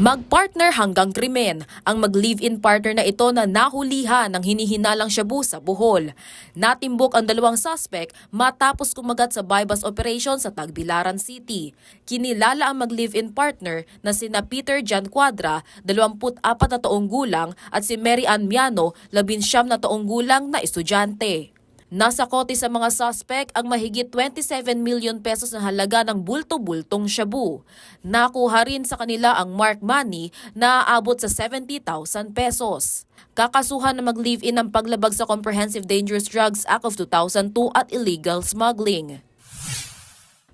Magpartner hanggang krimen ang mag-live-in partner na ito na nahulihan ng hinihinalang shabu sa Bohol. Natimbok ang dalawang suspect matapos kumagat sa bypass operation sa Tagbilaran City. Kinilala ang mag-live-in partner na sina Peter Jan Quadra, 24 na taong gulang at si Mary Ann Miano, 19 na taong gulang na estudyante. Nasa kote sa mga suspect ang mahigit 27 million pesos na halaga ng bulto-bultong shabu. Nakuha rin sa kanila ang mark money na aabot sa 70,000 pesos. Kakasuhan na mag-live-in ang paglabag sa Comprehensive Dangerous Drugs Act of 2002 at illegal smuggling.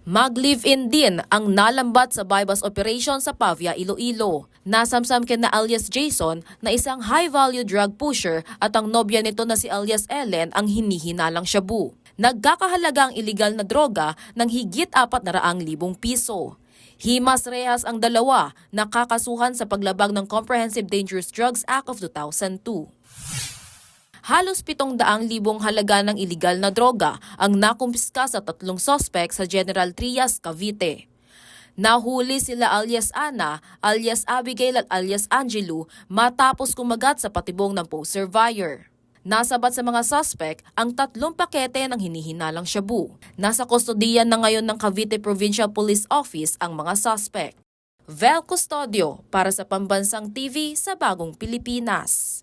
Mag-live-in din ang nalambat sa bypass operation sa Pavia, Iloilo. Nasamsam kina alias Jason na isang high-value drug pusher at ang nobya nito na si alias Ellen ang hinihinalang shabu. Nagkakahalaga ang iligal na droga ng higit 400,000 piso. Himas rehas ang dalawa na kakasuhan sa paglabag ng Comprehensive Dangerous Drugs Act of 2002 halos 700,000 halaga ng iligal na droga ang nakumpiska sa tatlong sospek sa General Trias, Cavite. Nahuli sila alias Ana, alias Abigail at alias Angelo matapos kumagat sa patibong ng poster buyer. Nasabat sa mga suspect ang tatlong pakete ng hinihinalang shabu. Nasa kustodiyan na ngayon ng Cavite Provincial Police Office ang mga suspect. Vel Custodio para sa Pambansang TV sa Bagong Pilipinas.